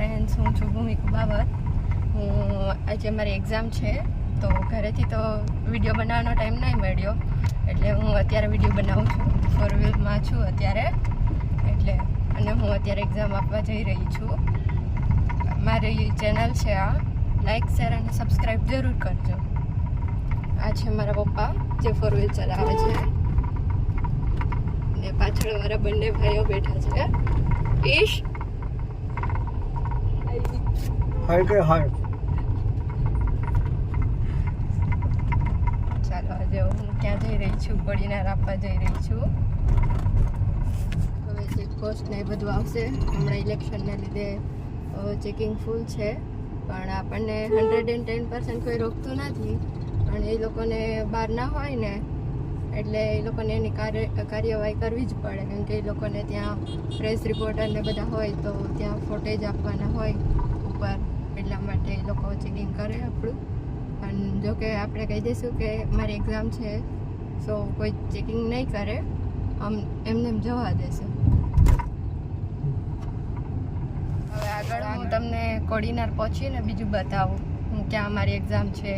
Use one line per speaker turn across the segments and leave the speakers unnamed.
Friends હું છું ભૂમિક બાબત હું આજે મારી એક્ઝામ છે, તો ઘરેથી તો વીડિયો બનાવવાનો ટાઈમ નહીં મળ્યો. એટલે હું અત્યારે વીડિયો બનાવું છું. ફોર વ્હીલમાં છું અત્યારે. એટલે, અને હું અત્યારે એક્ઝામ આપવા જઈ રહી છું. મારી ચેનલ છે આ. લાઈક શેર અને સબસ્ક્રાઈબ જરૂર કરજો. આ છે મારા પપ્પા, જે ફોર વ્હીલ ચલાવે છે. ને પાછળ મારા બંને ભાઈઓ બેઠા છે. ઈશ!
હાય કે હાય
ચાલો, આજે હું ક્યાં જઈ રહી છું? બળીનાર આપવા જઈ રહી છું. હવે ચેકપોસ્ટ ને એ બધું આવશે. હમણાં ઇલેક્શનને લીધે ચેકિંગ ફૂલ છે. પણ આપણને હંડ્રેડ એન્ડ ટેન પર્સન્ટ કોઈ રોકતું નથી. પણ એ લોકોને બહાર ના હોય ને, એટલે એ લોકોને એની કાર્ય, કાર્યવાહી કરવી જ પડે. કેમ કે એ લોકોને ત્યાં પ્રેસ રિપોર્ટર ને બધા હોય તો ત્યાં ફોટેજ આપવાના હોય ઉપર એટલા માટે એ લોકો ચેકિંગ કરે આપણું. પણ જો કે આપણે કહી દઈશું કે મારી એક્ઝામ છે સો કોઈ ચેકિંગ નહીં કરે. આમ એમને એમ જવા દેશે. હવે આગળ હું તમને કોડીનાર પહોંચીને બીજું બતાવું. હું ક્યાં મારી એક્ઝામ છે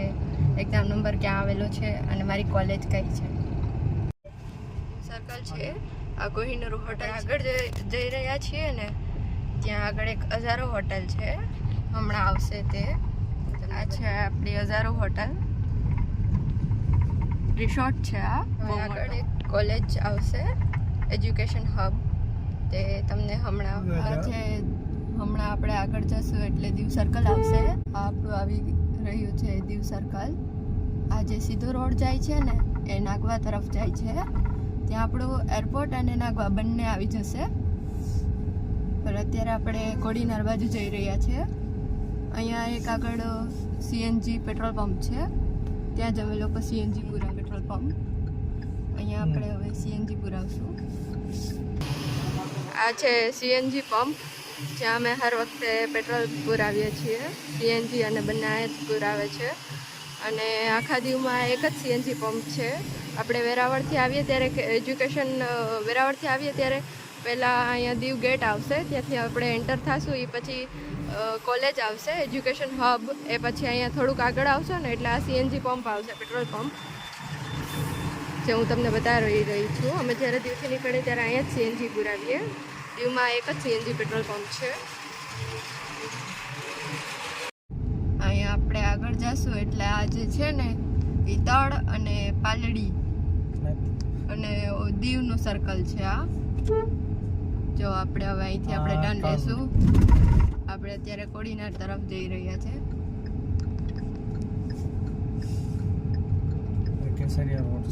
એક્ઝામ નંબર ક્યાં આવેલો છે અને મારી કોલેજ કઈ છે. સર્કલ છે. આ કોહિનૂર હોટલ આગળ જઈ રહ્યા છીએ ને. ત્યાં આગળ એક હજારો હોટલ છે. હમણાં આવશે તે. આ છે આપણી હજારો હોટલ. રિસોર્ટ છે આ. આગળ એક કોલેજ આવશે. એજ્યુકેશન હબ તે તમને હમણાં આ છે હમણાં આપણે આગળ જશું એટલે દીવ સર્કલ આવશે. આ આપણું આવી રહ્યું છે દીવ સર્કલ આ જે સીધો રોડ જાય છે ને એ નાગવા તરફ જાય છે. ત્યાં આપણું એરપોર્ટ અને નાગવા બંને આવી જશે. પણ અત્યારે આપણે કોડીનાર બાજુ જઈ રહ્યા છે અહીંયા એક આગળ સીએનજી પેટ્રોલ પંપ છે. ત્યાં જ અમે લોકો સીએનજી પુરા પેટ્રોલ પંપ. અહીંયા આપણે હવે સીએનજી પુરાવશું. આ છે સીએનજી પંપ, જ્યાં અમે હર વખતે પેટ્રોલ પુરાવીએ છીએ. સીએનજી અને બંને જ પુરાવે છે. અને આખા દીવમાં એક જ સીએનજી પંપ છે. આપણે વેરાવળથી આવીએ ત્યારે એજ્યુકેશન વેરાવળથી આવીએ ત્યારે પહેલાં અહીંયા દીવ ગેટ આવશે. ત્યાંથી આપણે એન્ટર થશું. એ પછી કોલેજ આવશે એજ્યુકેશન હબ એ પછી અહીંયા થોડુંક આગળ આવશો ને એટલે આ સીએનજી પંપ આવશે પેટ્રોલ પંપ જે હું તમને બતાવી રહી છું. અમે જ્યારે દીવથી નીકળીએ ત્યારે અહીંયા જ સીએનજી પુરાવીએ. દીવમાં એક જ સીએનજી પેટ્રોલ પંપ છે. અહીંયા આપણે આગળ જશું એટલે આ જે છે ને એ તળ અને પાલડી. અને દીવનું સર્કલ છે આ. જો આપણે હવે અહીંથી આપણે ડન લેશું આપણે અત્યારે કોડીનાર તરફ જઈ રહ્યા છે.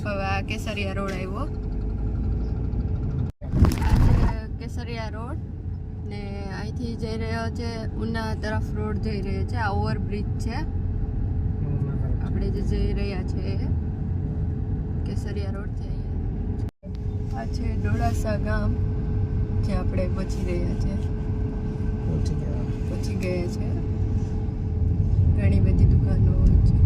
હવે આ કેસરિયા રોડ આવ્યો. કેસરિયા રોડ ને અહીંથી જઈ રહ્યો છે ઉના તરફ રોડ જઈ રહ્યો છે આ ઓવરબ્રિજ છે. આપણે જે જઈ રહ્યા છે કેસરિયા રોડ છે આ છે ડોળાસા ગામ જ્યાં આપણે પહોંચી રહ્યા છે.
પહોંચી ગયા
છે. ઘણી બધી દુકાનો હોય છે.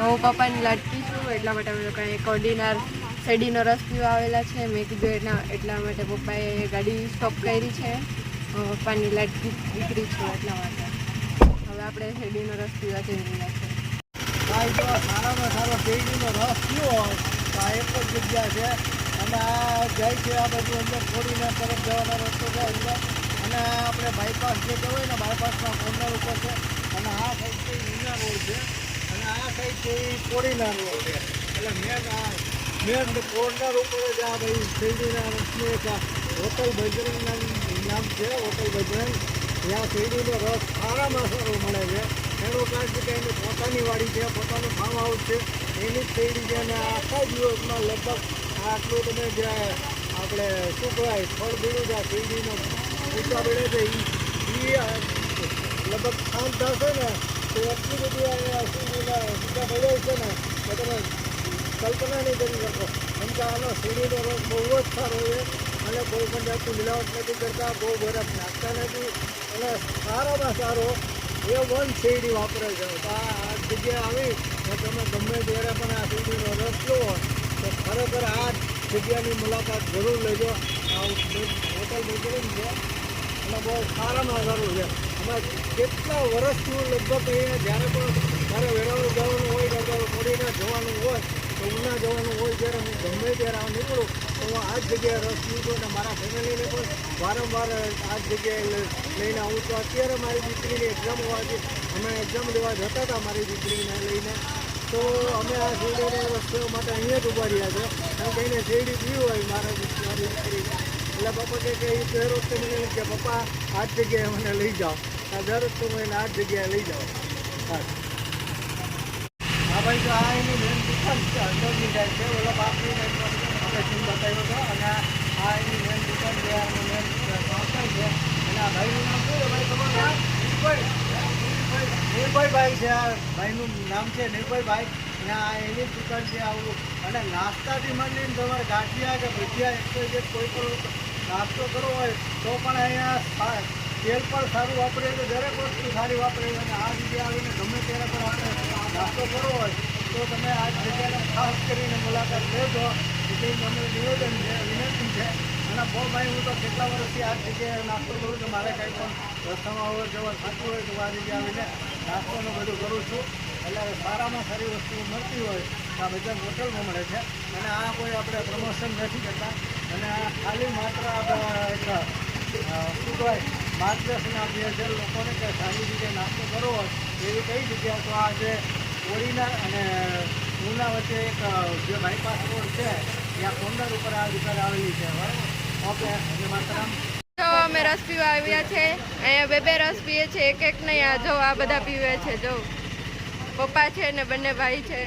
હું પપ્પાની લાડકી છું, એટલા માટે અમે લોકોએ કોડીનાર શેરડીનો રસ પીવા આવેલા છે. મેં કીધું એના, એટલા માટે પપ્પાએ ગાડી સ્ટોપ કરી છે. પપ્પાની લાટકી દીકરી છું એટલા માટે. હવે આપણે શેરડીનો રસ પીવા જઈ રહ્યા છે.
સારામાં સારો શેરડીનો રસ પીવો તો એક જગ્યા છે. અને આ જાય છે આ બધું અંદર છોડીને તરફ જવાનો રસ્તો છે અંદર. અને આપણે બાયપાસ જે કહેવાય ને બાયપાસના કોર્નર ઉપર છે. અને આ સાઈડ છે રોડ છે. અને આ સાઈડ છે કોડીના રોડ છે. એટલે મેન આ મેન કોર્નર ઉપર જ આ ભાઈ શેરડીના રસનું એક હોટલ બજરંગના નામ છે, હોટલ બજરંગ. ત્યાં શેરડીનો રસ સારામાં સારો મળે છે. એનું કારણ છે કે એની પોતાની વાડી છે, પોતાનું ફાર્મ હાઉસ છે. એની જ શેરડી છે અને આખા દિવસમાં લગભગ આટલું તમે જે આપણે શું કહેવાય ફળ ભીડું છે શેરડીનો ઊંચા બેડે છે. એ લગભગ શાંત થશે ને, તો એટલી બધી ઊંચા બેડે છે ને કે તમે કલ્પના નહીં કરી શકો. એમ કે આનો શેરડીનો રસ બહુ જ સારો છે અને કોઈ પણ જાતની મિલાવટ નથી કરતા, બહુ બરફ નાખતા નથી અને સારામાં સારો એ વન શેરડી વાપરે છે. તો આ જગ્યાએ આવી, તો તમે ગમે ત્યારે પણ આ શેરડીનો રસ લો તો ખરેખર આ જગ્યાની મુલાકાત જરૂર લેજો. આ હોટલ બજરંગ છે. બહુ સારામાં સારું છે. અમે કેટલા વર્ષથી હું લગભગ અહીંયા જ્યારે પણ મારે વેરાવળ જવાનું હોય અથવા કોડીના જવાનું હોય તો ઉના જવાનું હોય, ત્યારે હું ગમે ત્યારે આ નીકળું, તો હું આ જ જગ્યાએ રસ પીઉં અને મારા ફેમિલીને પણ વારંવાર આ જ જગ્યાએ લઈને આવું છું. અત્યારે મારી દીકરીની એક્ઝામ હોવાથી અમે એક્ઝામ લેવા જતા હતા મારી દીકરીને લઈને. તો અમે આ શેરડીના રસ્તો માટે અહીંયા જ ઊભા રહ્યા છે. કારણ કે એને શેરડી પીવું હોય મારા મારી દીકરીને એટલે પપ્પા કહે કે એ દર વખતે મને એમ કે પપ્પા આ જગ્યાએ મને લઈ જાઓ. આ દર વખતે હું એને આ જગ્યાએ લઈ જાઓ. હા. ભાઈ તો આ એની બેન દુકાન છે અંદરની જાય છે. ઓલા બાપની આપણે સીન બતાવ્યો હતો અને આ એની બેન દુકાન છે આનું મેન કાઉન્ટર છે. અને આ ભાઈનું નામ શું છે ભાઈ ખબર નિર્ભય. નિર્ભય. ભાઈ છે આ ભાઈનું નામ છે નિર્ભય ભાઈ આ એની દુકાન છે આવું. અને નાસ્તાથી માંડીને તમારે ગાંઠિયા કે ભજીયા એક જે કોઈ પણ નાસ્તો કરવો હોય તો પણ અહીંયા તેલ પણ સારું વાપરે તો દરેક વસ્તુ સારી વાપરે અને આ જગ્યાએ આવીને ગમે ત્યારે પણ આપણે નાસ્તો કરવો હોય તો તમે આ જગ્યાને ખાસ કરીને મુલાકાત લેજો. એટલે મને નિવેદન છે, વિનંતી છે. અને બહુ ભાઈ, હું તો કેટલા વર્ષથી આ જગ્યાએ નાસ્તો કરું છું. મારે કંઈ પણ રસ્તામાં અવર જવર થતું હોય તો આ જગ્યાએ આવીને નાસ્તોનું બધું કરું છું. એટલે સારામાં સારી વસ્તુ મળતી હોય તો આ બધા હોટલમાં મળે છે. અને આ કોઈ આપણે પ્રમોશન નથી કરતા. અને આ ખાલી માત્ર એક શું કહેવાય માર્ગદર્શન આપીએ છીએ. લોકોને કે સારી રીતે નાસ્તો કરવો હોય, એવી કઈ જગ્યા તો આ જે ઓળીના અને ઉના વચ્ચે એક જે બાયપાસ રોડ છે, ત્યાં કોંડર ઉપર આ દુકાન આવેલી છે. બરાબર? ઓકે એટલે માત્ર
અમે રસ પીવા આવ્યા છે. અહીંયા બે બે રસ પીએ છે એક એક નહીં, આ જો, આ બધા પીવે છે, જો. પપ્પા છે ને બંને ભાઈ છે.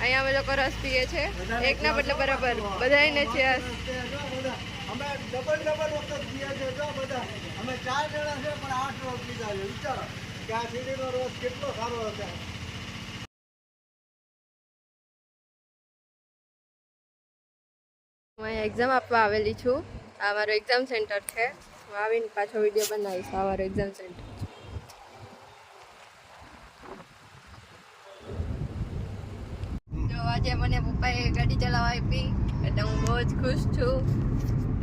અહીંયા અમે લોકો રસ પીએ છે. એકના બદલે બરાબર. બધાને છે
અમે ડબલ ડબલ વખત ગયા છે જો બધા. અમે ચાર જણા છે પણ આઠ રોજ પીધા છે. વિચારો કે આ સીડીનો રોજ કેટલો સારો હશે
હું અહીંયા એક્ઝામ આપવા આવેલી છું. આ મારો એક્ઝામ સેન્ટર છે. હું આવીને પાછો વીડિયો બનાવીશ. આ મારો એક્ઝામ સેન્ટર આજે મને પપ્પાએ ગાડી ચલાવવા આપી. એટલે હું બહુ જ ખુશ છું.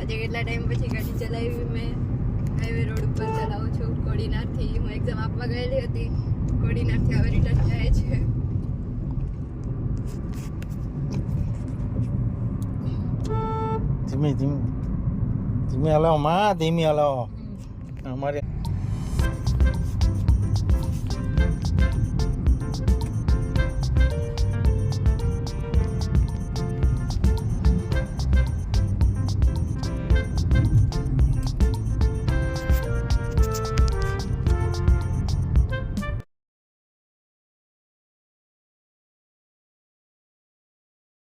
આજે કેટલા ટાઈમ પછી ગાડી ચલાવી મેં. હાઈવે રોડ ઉપર ચલાવું છું. કોડીનારથી હું એક્ઝામ આપવા ગયેલી હતી. કોડીનારથી હવે રિટર્ન જાય છે.
ધીમે ધીમે. ધીમે હલાવો માં, ધીમે હલાવો અમારે